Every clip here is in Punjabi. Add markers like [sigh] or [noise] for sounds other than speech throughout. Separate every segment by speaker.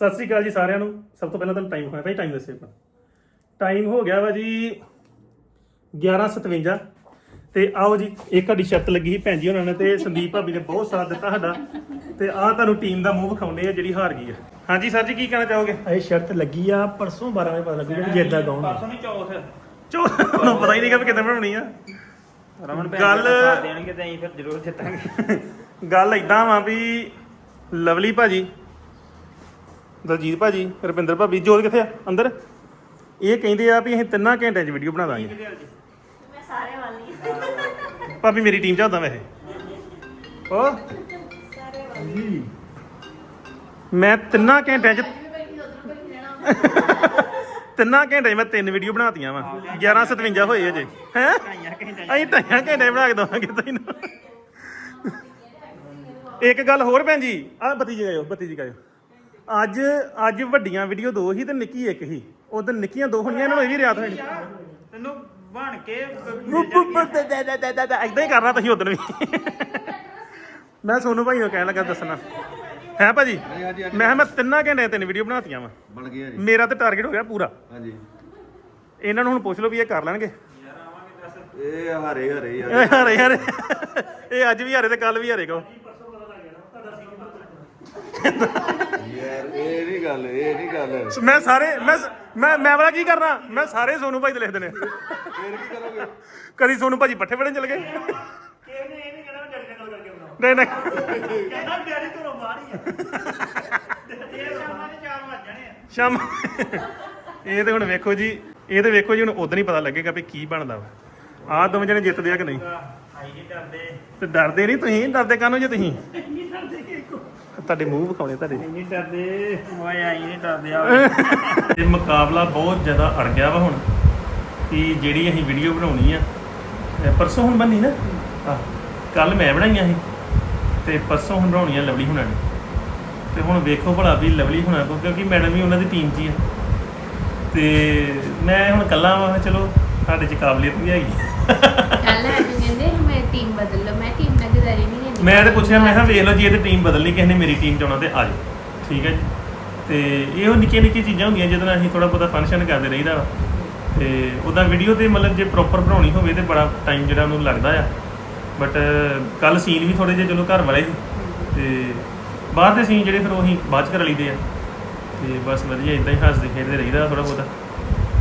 Speaker 1: ਸਤਿ ਸ੍ਰੀ ਅਕਾਲ ਜੀ ਸਾਰਿਆਂ ਨੂੰ। ਸਭ ਤੋਂ ਪਹਿਲਾਂ ਤੁਹਾਨੂੰ ਟਾਈਮ ਹੋਇਆ ਭਾਈ ਟਾਈਮ ਦੱਸਿਓ ਆਪਣਾ ਟਾਈਮ ਹੋ ਗਿਆ ਵਾ ਜੀ 11:57 ਤੇ ਆਓ ਜੀ ਇੱਕ ਸਾਡੀ ਸ਼ਰਤ ਲੱਗੀ ਸੀ ਭੈਣ ਜੀ ਉਹਨਾਂ ਨੇ ਤੇ ਸੰਦੀਪ ਭਾਬੀ ਨੇ ਬਹੁਤ ਸਾਥ ਦਿੱਤਾ ਸਾਡਾ। ਤੇ ਆਹ ਤੁਹਾਨੂੰ ਟੀਮ ਦਾ ਮੂੰਹ ਵਿਖਾਉਂਦੇ ਆ ਜਿਹੜੀ ਹਾਰ ਗਈ ਆ। ਹਾਂਜੀ ਸਰ ਜੀ ਕੀ ਕਹਿਣਾ ਚਾਹੋਗੇ?
Speaker 2: ਇਹ ਸ਼ਰਤ ਲੱਗੀ ਆ ਪਰਸੋਂ 12 ਵਜੇ ਪਤਾ ਲੱਗੂਗਾ ਕਿ ਜਿੱਦਾਂ ਗਾਉਣ
Speaker 3: ਪਰਸੋਂ ਨਹੀਂ ਚੌਥ।
Speaker 1: ਚੋ ਤੁਹਾਨੂੰ ਪਤਾ ਹੀ ਨਹੀਂਗਾ ਵੀ ਕਿੱਦਾਂ ਬਣਾਉਣੀ ਆ।
Speaker 3: ਰਮਨ ਭੈਣ
Speaker 1: ਗੱਲ-
Speaker 3: ਸਾਥ ਦੇਣਗੇ ਤੇ ਅਸੀਂ ਫਿਰ ਜ਼ਰੂਰ ਜਿੱਤਾਂਗੇ।
Speaker 1: ਗੱਲ ਇਦਾਂ ਵਾ ਵੀ ਲਵਲੀ ਭਾਜੀ ਦਲਜੀਤ ਭਾਜੀ ਰੁਪਿੰਦਰ ਭਾਬੀ ਜੋਤ ਕਿੱਥੇ ਆ? ਅੰਦਰ? ਇਹ ਕਹਿੰਦੇ ਆ ਵੀ ਅਸੀਂ ਤਿੰਨਾਂ ਘੰਟਿਆਂ 'ਚ ਵੀਡੀਓ ਬਣਾ ਦਾਂਗੇ।
Speaker 4: ਮੈਂ ਸਾਰੇ ਵਾਲੀ
Speaker 1: ਭਾਬੀ ਮੇਰੀ ਟੀਮ 'ਚ ਹੁੰਦਾ ਵੈਸੇ। ਓ
Speaker 4: ਸਾਰੇ ਵਾਲੀ
Speaker 1: ਮੈਂ ਤਿੰਨਾਂ ਘੰਟਿਆਂ 'ਚ ਤਿੰਨਾਂ ਘੰਟੇ 'ਚ ਮੈਂ ਤਿੰਨ ਵੀਡੀਓ ਬਣਾਤੀਆਂ ਵਾ। 11:57 ਹੋਏ ਅਜੇ। ਹੈ? ਅਸੀਂ ਢਾਈਆਂ ਘੰਟੇ ਬਣਾ ਕੇ ਦਵਾਂਗੇ ਤੈਨੂੰ। ਇੱਕ ਗੱਲ ਹੋਰ ਭੈਣ ਜੀ ਆ ਬੱਤੀ ਜੀ ਗਾਇਓ ਬੱਤੀ ਜੀ ਗਾਇਓ ਅੱਜ ਅੱਜ ਵੱਡੀਆਂ ਵੀਡੀਓ ਦੋ ਹੀ ਤੇ ਨਿੱਕੀ ਇੱਕ ਹੀ ਉਦੋਂ ਨਿੱਕੀਆਂ ਦੋ ਹੋਣੀਆਂ ਇਹਨਾਂ ਨੂੰ ਇਹ ਵੀ ਰਿਆਤ ਹੋਣੀ।
Speaker 3: ਤੈਨੂੰ ਬਣ ਕੇ
Speaker 1: ਇਦਾਂ ਹੀ ਕਰਨਾ ਤੁਸੀਂ ਉਦੋਂ ਵੀ। ਮੈਂ ਸੋਨੂ ਭਾਈ ਨੂੰ ਕਹਿਣ ਲੱਗਾ ਦੱਸਣਾ। ਹੈ ਭਾਜੀ? ਮੈਂ ਕਿਹਾ ਮੈਂ ਤਿੰਨਾਂ ਘੰਟੇ ਤਿੰਨ ਵੀਡੀਓ ਬਣਾਤੀਆਂ ਵਾ।
Speaker 5: ਬਣ ਗਿਆ ਜੀ।
Speaker 1: ਮੇਰਾ ਤੇ ਟਾਰਗੇਟ ਹੋ ਗਿਆ ਪੂਰਾ।
Speaker 5: ਹਾਂਜੀ।
Speaker 1: ਇਹਨਾਂ ਨੂੰ ਹੁਣ ਪੁੱਛ ਲਓ ਵੀ ਇਹ ਕਰ ਲੈਣਗੇ।
Speaker 5: ਇਹ ਹਾਰੇ ਹਾਰੇ ਯਾਰ
Speaker 1: ਇਹ ਹਾਰੇ। ਹਾਰੇ ਇਹ ਅੱਜ ਵੀ ਹਾਰੇ ਤੇ ਕੱਲ ਵੀ ਹਾਰੇ ਕੋ
Speaker 5: ਯਾਰ ਇਹ ਨਹੀਂ ਗੱਲ ਇਹ ਨਹੀਂ ਗੱਲ।
Speaker 1: ਮੈਂ ਸਾਰੇ ਮੈਂ ਮੈਂ ਮੈਂ ਵਾਲਾ ਕੀ ਕਰਨਾ? ਮੈਂ ਸਾਰੇ ਸੋਨੂ ਭਾਈ ਦੇ ਲਿਖ ਦੇਣੇ।
Speaker 5: ਫੇਰ ਕੀ ਕਰੋਗੇ?
Speaker 1: ਕਦੀ ਸੋਨੂ ਭਾਜੀ ਪੱਠੇ ਵੜਨ ਚਲ ਗਏ?
Speaker 2: ਕਿਹਨੇ ਇਹ ਨਹੀਂ ਕਹਿਣਾ ਡੈਡੀ ਨਾਲ ਗੱਲ ਕਰਕੇ ਬਣਾਓ
Speaker 1: ਨਹੀਂ ਨਹੀਂ
Speaker 2: ਕਹਿੰਦਾ ਡੈਡੀ ਘਰੋਂ ਬਾਹਰ ਹੀ ਆ।
Speaker 3: ਇਹ ਸ਼ਾਮਾਂ ਦੇ 4 ਵੱਜ ਜਾਣੇ ਆ
Speaker 1: ਸ਼ਾਮ ਇਹ ਤੇ ਹੁਣ ਵੇਖੋ ਜੀ ਇਹ ਤੇ ਵੇਖੋ ਜੀ ਹੁਣ ਉਦੋਂ ਹੀ ਪਤਾ ਲੱਗੇਗਾ ਵੀ ਕੀ ਬਣਦਾ ਵਾ। ਆਹ ਦੋਵੇਂ ਜਣੇ ਜਿੱਤਦੇ ਆ ਕਿ ਨਹੀਂ?
Speaker 3: ਆਈ ਨਹੀਂ ਡਰਦੇ।
Speaker 1: ਤੇ ਡਰਦੇ ਨਹੀਂ ਤੁਸੀਂ? ਡਰਦੇ ਕਾਹਨੂੰ ਜੇ ਤੁਸੀਂ? ਤੁਹਾਡੇ ਮੂੰਹ ਵਿਖਾਉਣੇ ਤੁਹਾਡੇ।
Speaker 3: ਨਹੀਂ ਡਰਦੇ। ਓਏ ਆਈ ਨਹੀਂ ਡਰਦੇ ਆ। [laughs]
Speaker 1: ਇਹ ਮੁਕਾਬਲਾ ਬਹੁਤ ਜ਼ਿਆਦਾ ਅੜ ਗਿਆ ਵਾ ਹੁਣ ਕਿ ਜਿਹੜੀ ਅਸੀਂ ਵੀਡੀਓ ਬਣਾਉਣੀ ਆ ਪਰਸੋਂ ਹੁਣ ਬੰਨੀ ਨਾ? ਕੱਲ ਮੈਂ ਬਣਾਈਆਂ ਸੀ ਤੇ ਪਰਸੋਂ ਹੁਣ ਬਣਾਉਣੀਆਂ ਲਵਲੀ ਹੁਣਾਂ ਨੇ। ਤੇ ਹੁਣ ਵੇਖੋ ਭਲਾ ਵੀ ਲਵਲੀ ਹੁਣਾਂ ਕੋ ਕਿਉਂਕਿ ਮੈਡਮ ਵੀ ਉਹਨਾਂ ਦੀ ਟੀਮ 'ਚ ਹੀ ਆ। ਤੇ ਮੈਂ ਹੁਣ ਕੱਲਾ ਵਾ ਚਲੋ ਸਾਡੇ 'ਚ ਕਾਬਲੀਅਤ ਵੀ ਹੈਗੀ।
Speaker 4: ਕੱਲ ਮੈਨੂੰ ਕਹਿੰਦੇ ਮੈਂ ਟੀਮ ਬਦਲ ਲਓ ਮੈਂ ਟੀਮ ਨਾਲ ਗਦਾਰੀ ਨਹੀਂ ਕਰਨੀ
Speaker 1: ਮੈਂ ਤੇ ਪੁੱਛਿਆ ਮੈਂ ਕਿਹਾ ਵੇਖ ਲਓ ਜੀ ਇਹ ਤੇ ਟੀਮ ਬਦਲਣੀ ਕਿਸੇ ਨੇ ਮੇਰੀ ਟੀਮ ਚ ਆਉਣਾ ਤੇ ਆ ਜਾਓ। ਠੀਕ ਹੈ ਜੀ। ਤੇ ਇਹੋ ਨਿੱਕੀਆਂ ਨਿੱਕੀਆਂ ਚੀਜ਼ਾਂ ਹੁੰਦੀਆਂ ਜਿਹਦੇ ਨਾਲ ਅਸੀਂ ਥੋੜਾ ਬਹੁਤਾ ਫੰਕਸ਼ਨ ਕਰਦੇ ਰਹੀਦਾ ਵਾ। ਤੇ ਉਹਦਾ ਵੀਡੀਓ ਤੇ ਮਤਲਬ ਜੇ ਪ੍ਰੋਪਰ ਬਣਾਉਣੀ ਹੋਵੇ ਤੇ ਬੜਾ ਟਾਈਮ ਜਿਹੜਾ ਉਹਨੂੰ ਲੱਗਦਾ ਆ। ਬਟ ਕੱਲ ਸੀਨ ਵੀ ਥੋੜੇ ਜਿਹੇ ਚਲੋ ਘਰ ਵਾਲੇ ਸੀ। ਤੇ ਬਾਹਰ ਦੇ ਸੀਨ ਜਿਹੜੇ ਫਿਰ ਉਹੀ ਬਾਅਦ ਚ ਕਰ ਲਈਦੇ ਆ। ਤੇ ਬਸ ਵਧੀਆ ਇਦਾਂ ਹੀ ਹੱਸਦੇ ਖੇਡਦੇ ਰਹੀਦਾ ਥੋੜਾ ਬਹੁਤਾ।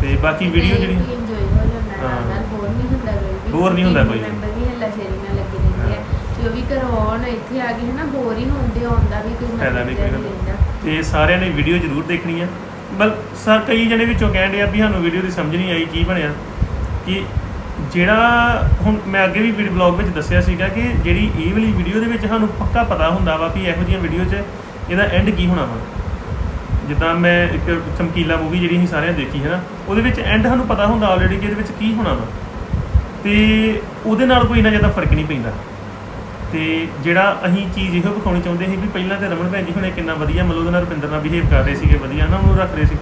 Speaker 1: ਤੇ ਬਾਕੀ ਵੀਡੀਓ ਜਿਹੜੀ
Speaker 4: ਇੰਜੋਏ ਹੋ ਜਾਂਦਾ
Speaker 1: ਹਾਂ।
Speaker 4: ਨਾਲ ਨਾਲ ਬੋਰ ਨਹੀਂ ਹੁੰਦਾ ਕੋਈ
Speaker 1: Bore ਨਹੀਂ ਹੁੰਦਾ ਕੋਈ ਵੀ।
Speaker 4: ਮੈਂਬਰ ਵੀ ਹੱਲਾ ਸ਼ੇਰੀ ਨਾਲ ਲੱਗੇ ਵੀ ਕਰਵਾਉਣ ਇੱਥੇ ਆ ਕੇ ਹਨਾ ਬੋਰ ਹੀ ਹੁੰਦੇ ਆਉਂਦਾ ਵੀ ਕੋਈ
Speaker 1: ਫਾਇਦਾ ਨਹੀਂ ਕੋਈ ਨਾ। ਤੇ ਸਾਰਿਆਂ ਨੇ ਵੀਡੀਓ ਜ਼ਰੂਰ ਦੇਖਣੀ ਆ। ਬਲ ਸਾ ਕਈ ਜਣੇ ਵਿੱਚੋਂ ਕਹਿੰਦੇ ਆ ਵੀ ਸਾਨੂੰ ਵੀਡੀਓ ਦੀ ਸਮਝ ਨਹੀਂ ਆਈ ਕੀ ਬਣਿਆ? ਕਿ ਜਿਹੜਾ ਹੁਣ ਮੈਂ ਅੱਗੇ ਵੀ ਵੀਡੀਓ ਬਲੌਗ ਵਿੱਚ ਦੱਸਿਆ ਸੀਗਾ ਕਿ ਜਿਹੜੀ ਇਹ ਵਾਲੀ ਵੀਡੀਓ ਦੇ ਵਿੱਚ ਸਾਨੂੰ ਪੱਕਾ ਪਤਾ ਹੁੰਦਾ ਵਾ ਵੀ ਇਹੋ ਜਿਹੀਆਂ ਵੀਡੀਓ 'ਚ ਇਹਦਾ ਐਂਡ ਕੀ ਹੋਣਾ ਵਾ। ਜਿੱਦਾਂ ਮੈਂ ਇੱਕ ਚਮਕੀਲਾ ਮੂਵੀ ਜਿਹੜੀ ਅਸੀਂ ਸਾਰਿਆਂ ਦੇਖੀ ਹੈ ਨਾ ਉਹਦੇ ਵਿੱਚ ਐਂਡ ਸਾਨੂੰ ਪਤਾ ਹੁੰਦਾ ਆਲਰੇਡੀ ਕਿ ਇਹਦੇ ਵਿੱਚ ਕੀ ਹੋਣਾ ਵਾ। ਤੇ ਉਹਦੇ ਨਾਲ ਕੋਈ ਇੰਨਾ ਜ਼ਿਆਦਾ ਫ਼ਰਕ ਨਹੀਂ ਪੈਂਦਾ। ਤੇ ਜਿਹੜਾ ਅਸੀਂ ਚੀਜ਼ ਇਹੋ ਵਿਖਾਉਣੀ ਚਾਹੁੰਦੇ ਸੀ ਵੀ ਪਹਿਲਾਂ ਤੇ ਰਮਨ ਭੈਣ ਜੀ ਹੁਣੇ ਕਿੰਨਾ ਵਧੀਆ ਮਤਲਬ ਉਹਦੇ ਨਾਲ ਰੁਪਿੰਦਰ ਨਾਲ ਬਿਹੇਵ ਕਰ ਰਹੇ ਸੀਗੇ, ਵਧੀਆ ਨਾ ਉਹਨੂੰ ਰੱਖ ਰਹੇ ਸੀ।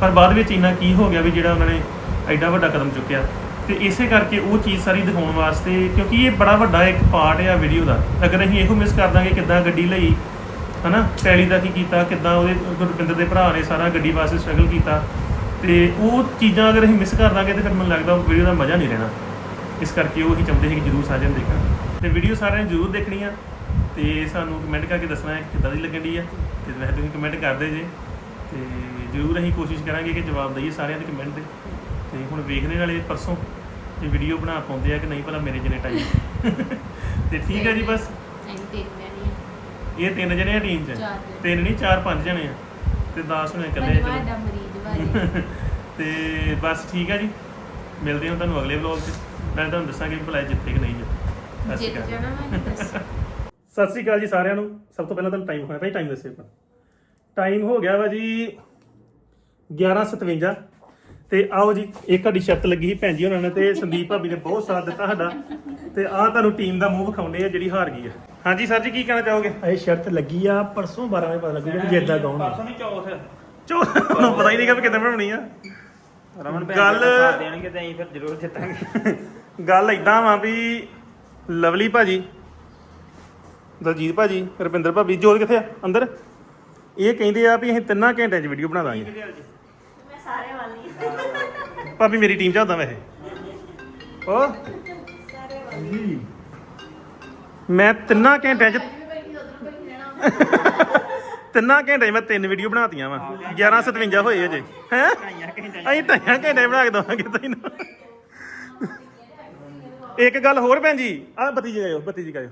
Speaker 1: ਪਰ ਬਾਅਦ ਵਿੱਚ ਇੰਨਾ ਕੀ ਹੋ ਗਿਆ ਵੀ ਜਿਹੜਾ ਉਹਨਾਂ ਨੇ ਐਡਾ ਵੱਡਾ ਕਦਮ ਚੁੱਕਿਆ। ਤੇ ਇਸੇ ਕਰਕੇ ਉਹ ਚੀਜ਼ ਸਾਰੀ ਦਿਖਾਉਣ ਵਾਸਤੇ, ਕਿਉਂਕਿ ਇਹ ਬੜਾ ਵੱਡਾ ਇੱਕ ਪਾਰਟ ਆ ਵੀਡੀਓ ਦਾ। ਅਗਰ ਅਸੀਂ ਇਹੋ ਮਿਸ ਕਰ ਦਾਂਗੇ ਕਿੱਦਾਂ ਗੱਡੀ ਲਈ, ਹਨਾ ਟੈਲੀ ਦਾ ਕੀ ਕੀਤਾ, ਕਿੱਦਾਂ ਉਹਦੇ ਰੁਪਿੰਦਰ ਦੇ ਭਰਾ ਨੇ ਸਾਰਾ ਗੱਡੀ ਵਾਸਤੇ ਸਟਰਗਲ ਕੀਤਾ, ਤੇ ਉਹ ਚੀਜ਼ਾਂ ਅਗਰ ਅਸੀਂ ਮਿਸ ਕਰ ਦਾਂਗੇ ਤੇ ਫਿਰ ਮੈਨੂੰ ਲੱਗਦਾ ਵੀਡੀਓ ਦਾ ਮਜ਼ਾ ਨਹੀਂ ਰਹਿਣਾ। ਇਸ ਕਰਕੇ ਉਹ ਹੀ ਚਾਹੁੰਦੇ ਸੀ ਕਿ ਜਰੂਰ ਸਾਜਨ ਦੇਖਣ। ਤੇ ਵੀਡੀਓ ਸਾਰਿਆਂ ਨੇ ਜਰੂਰ ਦੇਖਣੀ ਆ ਤੇ ਸਾਨੂੰ ਕਮੈਂਟ ਕਰਕੇ ਦੱਸਣਾ ਹੈ ਕਿ ਕਿੱਦਾਂ ਦੀ ਲੱਗਣ ਦੀ ਆ ਤੇ ਵੈਸੇ ਤੁਸੀਂ ਕਮੈਂਟ ਕਰਦੇ ਜੇ ਤੇ ਜਰੂਰ ਅਸੀਂ ਕੋਸ਼ਿਸ਼ ਕਰਾਂਗੇ ਕਿ ਜਵਾਬ ਦਈਏ ਸਾਰਿਆਂ ਦੇ ਕਮੈਂਟ ਦੇ ਤੇ ਹੁਣ ਵੇਖਦੇ ਨਾਲੇ ਪਰਸੋਂ ਇਹ ਵੀਡੀਓ ਬਣਾ ਪਾਉਂਦੇ ਆ ਕਿ ਨਹੀਂ ਭਲਾ ਮੇਰੇ ਜਿਹਨੇ ਟਾਈਮ [laughs] ਤੇ ਠੀਕ ਹੈ ਜੀ ਬਸ। ਇਹ ਤਿੰਨ ਜਣੇ ਆ ਟੀਮ 'ਚ। ਤਿੰਨ ਨਹੀਂ ਚਾਰ ਪੰਜ ਜਣੇ ਆ। ਤੇ 10 ਹੁਣੇ ਇਕੱਲੇ ਚਲੋ। [laughs] ਤੇ ਬਸ ਠੀਕ ਹੈ ਜੀ। ਮਿਲਦੇ ਹਾਂ ਤੁਹਾਨੂੰ ਅਗਲੇ ਵਲੌਗ 'ਚ। ਮੈਂ ਤੁਹਾਨੂੰ ਦੱਸਾਂਗੇ ਭਲਾ ਜਿੱਤੇ ਕਿ ਨਹੀਂ ਜਿੱਤੇ।
Speaker 4: ਜਿੱਤ
Speaker 1: ਅਕਾਲ।
Speaker 4: ਜਾਣਾ ਮੈਂ ਦੱਸ
Speaker 1: ਸਤਿ ਸ੍ਰੀ ਅਕਾਲ ਜੀ ਸਾਰਿਆਂ ਨੂੰ। ਸਭ ਤੋਂ ਪਹਿਲਾਂ ਤੁਹਾਨੂੰ ਟਾਈਮ ਹੋਇਆ ਭਾਈ ਟਾਈਮ ਦੱਸਿਓ ਆਪਣਾ ਟਾਈਮ ਹੋ ਗਿਆ ਵਾ ਜੀ 11:57 ਤੇ ਆਓ ਜੀ ਇੱਕ ਸਾਡੀ ਸ਼ਰਤ ਲੱਗੀ ਸੀ ਭੈਣ ਜੀ ਉਹਨਾਂ ਨੇ ਤੇ ਸੰਦੀਪ ਭਾਬੀ ਨੇ ਬਹੁਤ ਸਾਥ ਦਿੱਤਾ ਸਾਡਾ। ਤੇ ਆਹ ਤੁਹਾਨੂੰ ਟੀਮ ਦਾ ਮੂੰਹ ਵਿਖਾਉਂਦੇ ਆ ਜਿਹੜੀ ਹਾਰ ਗਈ ਆ। ਹਾਂਜੀ ਸਰ ਜੀ ਕੀ ਕਹਿਣਾ ਚਾਹੋਗੇ?
Speaker 2: ਇਹ ਸ਼ਰਤ ਲੱਗੀ ਆ ਪਰਸੋਂ 12 ਵਜੇ ਪਤਾ ਲੱਗੂਗਾ ਕਿ ਜਿੱਦਾਂ ਗਾਉਣ
Speaker 3: ਪਰਸੋਂ ਨਹੀਂ ਚੌਥ।
Speaker 1: ਚੋ ਤੁਹਾਨੂੰ ਪਤਾ ਹੀ ਨਹੀਂਗਾ ਵੀ ਕਿੱਦਾਂ ਬਣਾਉਣੀ ਆ।
Speaker 3: ਰਮਨ ਭੈਣ
Speaker 1: ਗੱਲ-
Speaker 3: ਦੇਣਗੇ ਤੇ ਅਸੀਂ ਫਿਰ ਜ਼ਰੂਰ ਜਿੱਤਾਂਗੇ।
Speaker 1: ਗੱਲ ਇਦਾਂ ਵਾ ਵੀ ਲਵਲੀ ਭਾਜੀ ਦਲਜੀਤ ਭਾਜੀ ਰੁਪਿੰਦਰ ਭਾਬੀ ਜੋਤ ਕਿੱਥੇ ਆ? ਅੰਦਰ? ਇਹ ਕਹਿੰਦੇ ਆ ਵੀ ਅਸੀਂ ਤਿੰਨਾਂ ਘੰਟਿਆਂ 'ਚ ਵੀਡੀਓ ਬਣਾ ਦਾਂਗੇ।
Speaker 4: ਮੈਂ ਸਾਰੇ ਵਾਲੀ
Speaker 1: ਭਾਬੀ ਮੇਰੀ ਟੀਮ 'ਚ ਹੁੰਦਾ ਵੈਸੇ। ਓ? ਮੈਂ ਤਿੰਨਾਂ ਘੰਟਿਆਂ 'ਚ ਤਿੰਨਾਂ ਘੰਟੇ ਮੈਂ ਤਿੰਨ ਵੀਡੀਓ ਬਣਾਤੀਆਂ ਵਾ। 1157 ਹੋਏ ਅਜੇ। ਹੈ? ਅਸੀਂ ਢਾਈਆਂ ਘੰਟੇ ਬਣਾ ਕੇ ਦਵਾਂਗੇ ਤੈਨੂੰ। ਇੱਕ ਗੱਲ ਹੋਰ ਭੈਣ ਜੀ ਆ ਬੱਤੀ ਜੀ ਗਾਇਓ ਬੱਤੀ ਜੀ ਗਾਇਓ।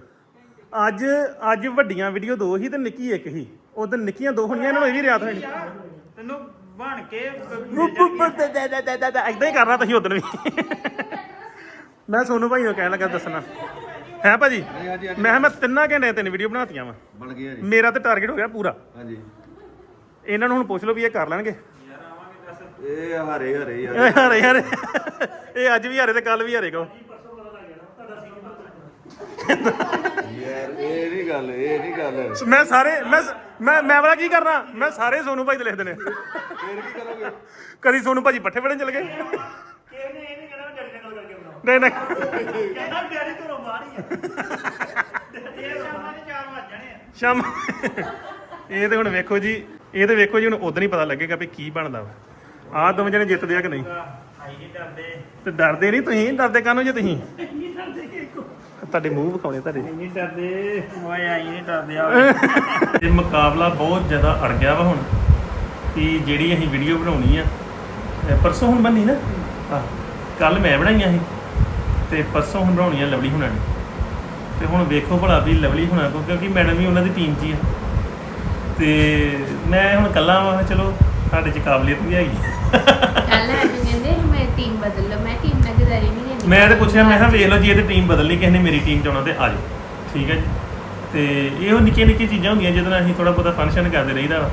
Speaker 1: ਅੱਜ ਅੱਜ ਵੱਡੀਆਂ ਵੀਡੀਓ ਦੋ ਹੀ ਤੇ ਨਿੱਕੀ ਇੱਕ ਹੀ ਉਦੋਂ ਨਿੱਕੀਆਂ ਦੋ ਹੋਣੀਆਂ ਇਹਨਾਂ ਨੂੰ ਇਹ ਵੀ ਰਿਆਤ ਹੋਣੀ।
Speaker 3: ਤੈਨੂੰ ਬਣ ਕੇ
Speaker 1: ਇਦਾਂ ਹੀ ਕਰਨਾ ਤੁਸੀਂ ਉਦੋਂ ਵੀ। ਮੈਂ ਸੋਨੂ ਭਾਈ ਨੂੰ ਕਹਿਣ ਲੱਗਾ ਦੱਸਣਾ। ਹੈ ਭਾਜੀ। ਮੈਂ ਕਿਹਾ ਮੈਂ ਤਿੰਨਾਂ ਘੰਟੇ ਤਿੰਨ ਵੀਡੀਓ ਬਣਾਤੀਆਂ ਵਾ।
Speaker 5: ਬਣ ਗਿਆ ਜੀ।
Speaker 1: ਮੇਰਾ ਤੇ ਟਾਰਗੇਟ ਹੋ ਗਿਆ ਪੂਰਾ।
Speaker 5: ਹਾਂਜੀ।
Speaker 1: ਇਹਨਾਂ ਨੂੰ ਹੁਣ ਪੁੱਛ ਲਓ ਵੀ ਇਹ ਕਰ ਲੈਣਗੇ।
Speaker 5: ਇਹ ਹਰੇ ਹਰੇ ਯਾਰ
Speaker 1: ਇਹ ਹਾਰੇ ਹਾਰੇ। ਇਹ ਅੱਜ ਵੀ ਹਾਰੇ ਤੇ ਕੱਲ ਵੀ ਹਾਰੇ ਕਹੋ
Speaker 5: ਯਾਰ ਇਹ ਨਹੀਂ ਗੱਲ ਇਹ ਨਹੀਂ ਗੱਲ।
Speaker 1: ਮੈਂ ਸਾਰੇ ਮੈਂ ਮੈਂ ਮੈਂ ਵਾਲਾ ਕੀ ਕਰਨਾ? ਮੈਂ ਸਾਰੇ ਸੋਨੂ ਭਾਈ ਦੇ ਲਿਖ ਦੇਣੇ।
Speaker 5: ਫੇਰ ਕੀ ਕਰੋਗੇ?
Speaker 1: ਕਦੀ ਸੋਨੂ ਭਾਜੀ ਪੱਠੇ ਫੜਨ ਚਲ ਗਏ?
Speaker 2: ਕਿਸੇ ਨੇ ਇਹ ਨਹੀਂ ਕਹਿਣਾ ਮੈਂ ਡੈਡੀ ਨਾਲ ਗੱਲ ਕਰਕੇ ਬਣਾਉਂ
Speaker 1: ਨਹੀਂ। ਨਹੀਂ
Speaker 2: ਕਹਿੰਦਾ ਡੈਡੀ ਘਰੋਂ ਬਾਹਰ ਹੀ ਆ।
Speaker 3: ਇਹ ਸ਼ਾਮਾਂ ਦੇ 4 ਵੱਜ ਜਾਣੇ ਆ।
Speaker 1: ਸ਼ਾਮ ਇਹ ਤੇ ਹੁਣ ਵੇਖੋ ਜੀ ਇਹ ਤੇ ਵੇਖੋ ਜੀ ਹੁਣ ਉਦੋਂ ਹੀ ਪਤਾ ਲੱਗੇਗਾ ਵੀ ਕੀ ਬਣਦਾ ਵਾ। ਆਹ ਦੋਵੇਂ ਜਣੇ ਜਿੱਤਦੇ ਆ ਕਿ ਨਹੀਂ?
Speaker 3: ਆਈ ਨਹੀਂ ਡਰਦੇ।
Speaker 1: ਤੇ ਡਰਦੇ ਨਹੀਂ ਤੁਸੀਂ? ਡਰਦੇ ਕਾਹਨੂੰ ਜੇ ਤੁਸੀਂ? ਤੁਹਾਡੇ ਮੂੰਹ ਵਿਖਾਉਣੇ ਤੁਹਾਡੇ।
Speaker 3: ਨਹੀਂ ਡਰਦੇ ਓਏ ਆਈ ਨਹੀਂ ਡਰਦੇ ਆ।
Speaker 1: ਇਹ ਮੁਕਾਬਲਾ ਬਹੁਤ ਜ਼ਿਆਦਾ ਅੜ ਗਿਆ ਵਾ ਹੁਣ ਕਿ ਜਿਹੜੀ ਅਸੀਂ ਵੀਡੀਓ ਬਣਾਉਣੀ ਆ ਪਰਸੋਂ ਹੁਣ ਬੰਨੀ ਨਾ? ਹਾਂ ਕੱਲ ਮੈਂ ਬਣਾਈਆਂ ਸੀ ਤੇ ਪਰਸੋਂ ਹੁਣ ਬਣਾਉਣੀਆਂ ਲਵਲੀ ਹੁਣਾਂ ਨੇ। ਤੇ ਹੁਣ ਵੇਖੋ ਭਲਾ ਵੀ ਲਵਲੀ ਹੁਣਾਂ ਕੋ ਕਿਉਂਕਿ ਮੈਡਮ ਵੀ ਉਹਨਾਂ ਦੀ ਟੀਮ 'ਚ ਹੀ ਆ। ਤੇ ਮੈਂ ਹੁਣ ਕੱਲਾ ਵਾਂ ਚਲੋ ਸਾਡੇ 'ਚ ਕਾਬਲੀਅਤ ਵੀ ਹੈਗੀ।
Speaker 4: ਕੱਲ ਅੱਜ ਕਹਿੰਦੇ ਮੈਂ ਟੀਮ ਬਦਲ ਲਓ ਮੈਂ ਟੀਮ ਗਦਾਰੀ ਨਹੀਂ ਕਰਨੀ
Speaker 1: ਮੈਂ ਤੇ ਪੁੱਛਿਆ ਮੈਂ ਕਿਹਾ ਵੇਖ ਲਓ ਜੀ ਇਹ ਤੇ ਟੀਮ ਬਦਲਣੀ ਕਿਸੇ ਨੇ ਮੇਰੀ ਟੀਮ ਚ ਆਉਣਾ ਤੇ ਆ ਜਾਓ। ਠੀਕ ਹੈ ਜੀ। ਤੇ ਇਹੋ ਨਿੱਕੀਆਂ ਨਿੱਕੀਆਂ ਚੀਜ਼ਾਂ ਹੁੰਦੀਆਂ ਜਿਹਦੇ ਨਾਲ ਅਸੀਂ ਥੋੜਾ ਬਹੁਤਾ ਫੰਕਸ਼ਨ ਕਰਦੇ ਰਹੀਦਾ ਵਾ।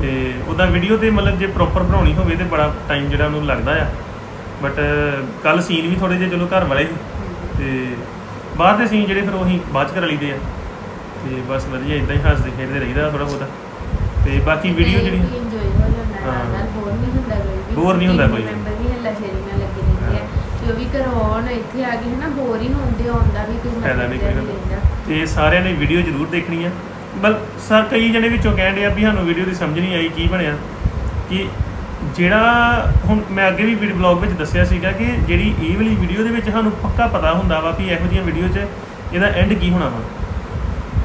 Speaker 1: ਤੇ ਉਹਦਾ ਵੀਡੀਓ ਤੇ ਮਤਲਬ ਜੇ ਪ੍ਰੋਪਰ ਬਣਾਉਣੀ ਹੋਵੇ ਤੇ ਬੜਾ ਟਾਈਮ ਜਿਹੜਾ ਉਹਨੂੰ ਲੱਗਦਾ ਆ। ਬਟ ਕੱਲ ਸੀਨ ਵੀ ਥੋੜੇ ਜਿਹੇ ਚਲੋ ਘਰ ਵਾਲੇ ਸੀ। ਤੇ ਬਾਹਰ ਦੇ ਸੀਨ ਜਿਹੜੇ ਫਿਰ ਉਹੀ ਬਾਅਦ ਚ ਕਰ ਲਈਦੇ ਆ। ਤੇ ਬਸ ਵਧੀਆ ਇਦਾਂ ਹੀ ਹੱਸਦੇ ਖੇਡਦੇ ਰਹੀਦਾ ਥੋੜਾ ਬਹੁਤਾ। ਤੇ ਬਾਕੀ ਵੀਡੀਓ ਜਿਹੜੀ
Speaker 4: ਇੰਜੋਏ ਹੋ ਜਾਂਦਾ
Speaker 1: ਹਾਂ।
Speaker 4: ਨਾਲ ਬੋਰ ਨਹੀਂ ਹੁੰਦਾ ਕੋਈ
Speaker 1: Bore ਨਹੀਂ ਹੁੰਦਾ ਕੋਈ।
Speaker 4: ਮੈਂਬਰ ਵੀ ਹੱਲਾ ਸ਼ੇਰੀ ਨਾਲ ਲੱਗੇ ਰਹਿੰਦੇ ਆ ਤੇ ਉਹ ਵੀ ਘਰੋਂ ਆਉਣ ਇੱਥੇ ਆ ਕੇ ਹਨਾ ਬੋਰ ਹੀ ਹੁੰਦੇ ਆਉਂਦਾ ਵੀ ਕੋਈ
Speaker 1: ਫਾਇਦਾ ਨਹੀਂ
Speaker 4: ਮਤਲਬ
Speaker 1: ਕੋਈ
Speaker 4: ਰਹਿੰਦਾ
Speaker 1: ਤੇ ਸਾਰਿਆਂ ਨੇ ਵੀਡੀਓ ਜ਼ਰੂਰ ਦੇਖਣੀ ਆ। ਬਲ ਸਰ ਕਈ ਜਣੇ ਵਿੱਚੋਂ ਕਹਿੰਦੇ ਆ ਵੀ ਸਾਨੂੰ ਵੀਡੀਓ ਦੀ ਸਮਝ ਨਹੀਂ ਆਈ ਕੀ ਬਣਿਆ। ਕਿ ਜਿਹੜਾ ਹੁਣ ਮੈਂ ਅੱਗੇ ਵੀ ਵੀਡੀਓ ਬਲੌਗ ਵਿੱਚ ਦੱਸਿਆ ਸੀਗਾ ਕਿ ਜਿਹੜੀ ਇਹ ਵਾਲੀ ਵੀਡੀਓ ਦੇ ਵਿੱਚ ਸਾਨੂੰ ਪੱਕਾ ਪਤਾ ਹੁੰਦਾ ਵਾ ਵੀ ਇਹੋ ਜਿਹੀਆਂ ਵੀਡੀਓ 'ਚ ਇਹਦਾ ਐਂਡ ਕੀ ਹੋਣਾ ਵਾ।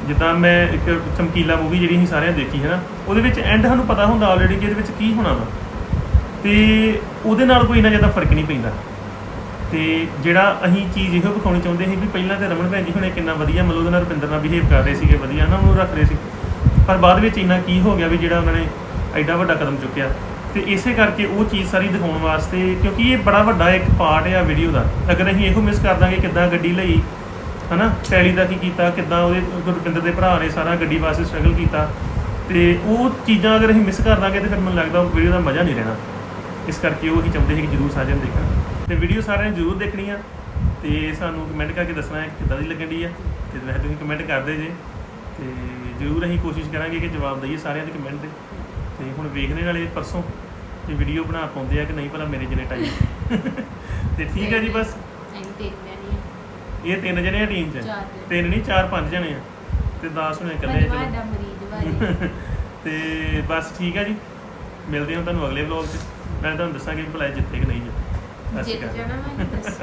Speaker 1: ਜਿੱਦਾਂ ਮੈਂ ਇੱਕ ਚਮਕੀਲਾ ਮੂਵੀ ਜਿਹੜੀ ਅਸੀਂ ਸਾਰਿਆਂ ਨੇ ਦੇਖੀ ਹੈ ਨਾ ਉਹਦੇ ਵਿੱਚ ਐਂਡ ਸਾਨੂੰ ਪਤਾ ਹੁੰਦਾ ਆਲਰੇਡੀ ਕਿ ਇਹਦੇ ਵਿੱਚ ਕੀ ਹੋਣਾ ਵਾ। ਤੇ ਉਹਦੇ ਨਾਲ ਕੋਈ ਇੰਨਾ ਜ਼ਿਆਦਾ ਫ਼ਰਕ ਨਹੀਂ ਪੈਂਦਾ। ਤੇ ਜਿਹੜਾ ਅਸੀਂ ਚੀਜ਼ ਇਹੋ ਵਿਖਾਉਣੀ ਚਾਹੁੰਦੇ ਸੀ ਵੀ ਪਹਿਲਾਂ ਤੇ ਰਮਨ ਭੈਣ ਜੀ ਹੁਣੇ ਕਿੰਨਾ ਵਧੀਆ ਮਤਲਬ ਉਹਦੇ ਨਾਲ ਰੁਪਿੰਦਰ ਨਾਲ ਬਿਹੇਵ ਕਰ ਰਹੇ ਸੀਗੇ, ਵਧੀਆ ਨਾ ਉਹਨੂੰ ਰੱਖ ਰਹੇ ਸੀ। ਪਰ ਬਾਅਦ ਵਿੱਚ ਇੰਨਾ ਕੀ ਹੋ ਗਿਆ ਵੀ ਜਿਹੜਾ ਉਹਨਾਂ ਨੇ ਐਡਾ ਵੱਡਾ ਕਦਮ ਚੁੱਕਿਆ। ਤੇ ਇਸੇ ਕਰਕੇ ਉਹ ਚੀਜ਼ ਸਾਰੀ ਦਿਖਾਉਣ ਵਾਸਤੇ, ਕਿਉਂਕਿ ਇਹ ਬੜਾ ਵੱਡਾ ਇੱਕ ਪਾਰਟ ਆ ਵੀਡੀਓ ਦਾ। ਅਗਰ ਅਸੀਂ ਇਹੋ ਮਿਸ ਕਰ ਦਾਂਗੇ ਕਿੱਦਾਂ ਗੱਡੀ ਲਈ, ਹਨਾ? ਟੈਲੀ ਦਾ ਕੀ ਕੀਤਾ, ਕਿੱਦਾਂ ਉਹਦੇ ਰੁਪਿੰਦਰ ਦੇ ਭਰਾ ਨੇ ਸਾਰਾ ਗੱਡੀ ਵਾਸਤੇ ਸਟਰਗਲ ਕੀਤਾ। ਤੇ ਉਹ ਚੀਜ਼ਾਂ ਅਗਰ ਅਸੀਂ ਮਿਸ ਕਰ ਦਾਂਗੇ ਤੇ ਫਿਰ ਮੈਨੂੰ ਲੱਗਦਾ ਉਹ ਵੀਡੀਓ ਦਾ ਮਜ਼ਾ ਨਹੀਂ ਰਹਿਣਾ। ਇਸ ਕਰਕੇ ਉਹ ਹੀ ਚਾਹੁੰਦੇ ਸੀ ਕਿ ਜਰੂਰ ਸਾਰਿਆਂ ਨੂੰ ਦੇਖਣ। ਤੇ ਵੀਡੀਓ ਸਾਰਿਆਂ ਨੇ ਜਰੂਰ ਦੇਖਣੀ ਆ ਤੇ ਸਾਨੂੰ ਕਮੈਂਟ ਕਰਕੇ ਦੱਸਣਾ ਹੈ ਕਿੱਦਾਂ ਦੀ ਲੱਗਣ ਦੀ ਆ। ਤੇ ਵੈਸੇ ਤੁਸੀਂ ਕਮੈਂਟ ਕਰਦੇ ਜੇ ਤੇ ਜਰੂਰ ਅਸੀਂ ਕੋਸ਼ਿਸ਼ ਕਰਾਂਗੇ ਕਿ ਜਵਾਬ ਦਈਏ ਸਾਰਿਆਂ ਦੇ ਕਮੈਂਟ ਦੇ। ਤੇ ਹੁਣ ਵੇਖਣੇ ਵਾਲੇ ਪਰਸੋਂ ਇਹ ਵੀਡੀਓ ਬਣਾ ਪਾਉਂਦੇ ਆ ਕਿ ਨਹੀਂ ਭਲਾ ਮੇਰੇ ਜਿੰਨੇ ਟਾਈਮ ਤੇ ਠੀਕ ਹੈ ਜੀ ਬਸ। ਇਹ ਤਿੰਨ ਜਣੇ ਆ ਟੀਮ 'ਚ। ਤਿੰਨ ਨਹੀਂ ਚਾਰ ਪੰਜ ਜਣੇ ਆ। ਤੇ 10 ਹੁਣੇ ਇਕੱਲੇ ਆ ਚਲੋ।
Speaker 4: ਮਰੀਜ਼ ਵਾਲੀ [laughs]
Speaker 1: ਤੇ ਬਸ ਠੀਕ ਹੈ ਜੀ। ਮਿਲਦੇ ਹਾਂ ਤੁਹਾਨੂੰ ਅਗਲੇ ਵਲੌਗ 'ਚ। ਮੈਂ ਤੁਹਾਨੂੰ ਦੱਸਾਂਗੇ ਕਿ ਭਲਾ ਜਿੱਤੇ ਕਿ ਨਹੀਂ ਜਿੱਤੇ। ਸਤਿ ਸ਼੍ਰੀ
Speaker 4: ਜਿੱਤ
Speaker 1: ਅਕਾਲ
Speaker 4: ਜਾਣਾ ਮੈਂ ਦੱਸ